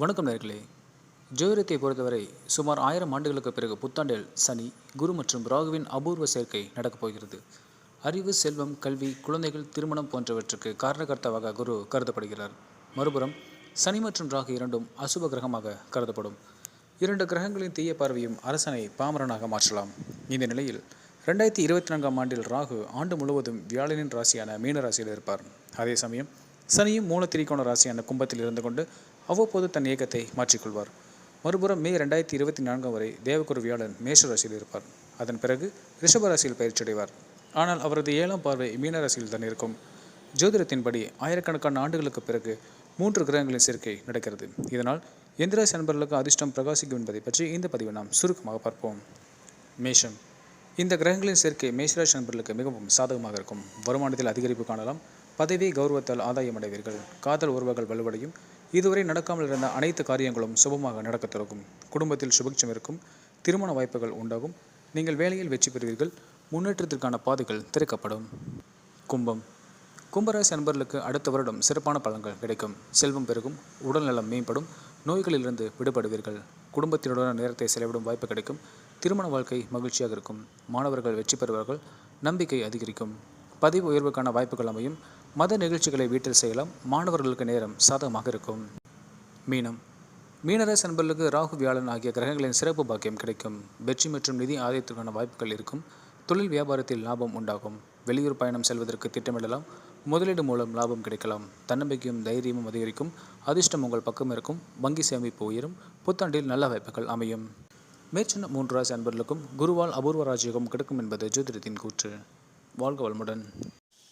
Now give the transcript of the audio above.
வணக்கம் நேர்களே. ஜோதிடத்தை பொறுத்தவரை சுமார் ஆயிரம் ஆண்டுகளுக்கு பிறகு புத்தாண்டில் சனி குரு மற்றும் ராகுவின் அபூர்வ சேர்க்கை நடக்கப் போகிறது. அறிவு செல்வம் கல்வி குழந்தைகள் திருமணம் போன்றவற்றுக்கு காரணகர்த்தாவாக குரு கருதப்படுகிறார். மறுபுறம் சனி மற்றும் ராகு இரண்டும் அசுப கிரகமாக கருதப்படும். இரண்டு கிரகங்களின் தீய பார்வையும் அரசனை பாமரனாக மாற்றலாம். இந்த நிலையில் ரெண்டாயிரத்தி இருபத்தி நான்காம் ஆண்டில் ராகு ஆண்டு முழுவதும் வியாழனின் ராசியான மீன ராசியில் இருப்பார். அதே சமயம் சனியும் மூல திரிகோண ராசியான கும்பத்தில் இருந்து கொண்டு அவ்வப்போது தன் இயக்கத்தை மாற்றிக்கொள்வார். மறுபுறம் மே ரெண்டாயிரத்தி இருபத்தி நான்காம் வரை தேவகுரு வியாழன் மேஷ ராசியில் இருப்பார். அதன் பிறகு ரிஷப ராசியில் பயிற்சியடைவார். ஆனால் அவரது ஏழாம் பார்வை மீன ராசியில் தான் இருக்கும். ஜோதிடத்தின்படி ஆயிரக்கணக்கான ஆண்டுகளுக்கு பிறகு மூன்று கிரகங்களின் சேர்க்கை நடக்கிறது. இதனால் எந்திராசி நண்பர்களுக்கு அதிர்ஷ்டம் பிரகாசிக்கும் என்பதை பற்றி இந்த பதிவை நாம் சுருக்கமாக பார்ப்போம். மேஷம். இந்த கிரகங்களின் சேர்க்கை மேஷராசி நண்பர்களுக்கு மிகவும் சாதகமாக இருக்கும். வருமானத்தில் அதிகரிப்பு காணலாம். பதவி கௌரவத்தால் ஆதாயம் அடைவீர்கள். காதல் உறவுகள் வலுவடையும். இதுவரை நடக்காமல் இருந்த அனைத்து காரியங்களும் சுபமாக நடக்கத் தொடங்கும். குடும்பத்தில் சுபட்சம் இருக்கும். திருமண வாய்ப்புகள் உண்டாகும். நீங்கள் வேலையில் வெற்றி பெறுவீர்கள். முன்னேற்றத்திற்கான பாதைகள் திறக்கப்படும். கும்பம். கும்பராசி அன்பர்களுக்கு அடுத்த வருடம் சிறப்பான பலன்கள் கிடைக்கும். செல்வம் பெருகும். உடல்நலம் மேம்படும். நோய்களிலிருந்து விடுபடுவீர்கள். குடும்பத்தினுடன் நேரத்தை செலவிடும் வாய்ப்பு கிடைக்கும். திருமண வாழ்க்கை மகிழ்ச்சியாக இருக்கும். மாணவர்கள் வெற்றி பெறுவார்கள். நம்பிக்கை அதிகரிக்கும். பதிவு உயர்வுக்கான வாய்ப்புகள் அமையும். மத நிகழ்ச்சிகளை வீட்டில் செய்யலாம். மாணவர்களுக்கு நேரம் சாதகமாக இருக்கும். மீனம். மீனராசி அன்பர்களுக்கு ராகு வியாழன் ஆகிய கிரகங்களின் சிறப்பு பாக்கியம் கிடைக்கும். வெற்றி மற்றும் நிதி ஆதாயத்திற்கான வாய்ப்புகள் இருக்கும். தொழில் வியாபாரத்தில் லாபம் உண்டாகும். வெளியூர் பயணம் செல்வதற்கு திட்டமிடலாம். முதலீடு மூலம் லாபம் கிடைக்கலாம். தன்னம்பிக்கையும் தைரியமும் அதிகரிக்கும். அதிர்ஷ்டம் உங்கள் பக்கம் இருக்கும். வங்கி சேமிப்பு உயரும். புத்தாண்டில் நல்ல வாய்ப்புகள் அமையும். மேற்சொன்ன மூன்று ராசி அன்பர்களுக்கும் குருவால் அபூர்வ ராஜயோகம் கிடைக்கும் என்பது ஜோதிடத்தின் கூற்று. வாழ்க வளமுடன்.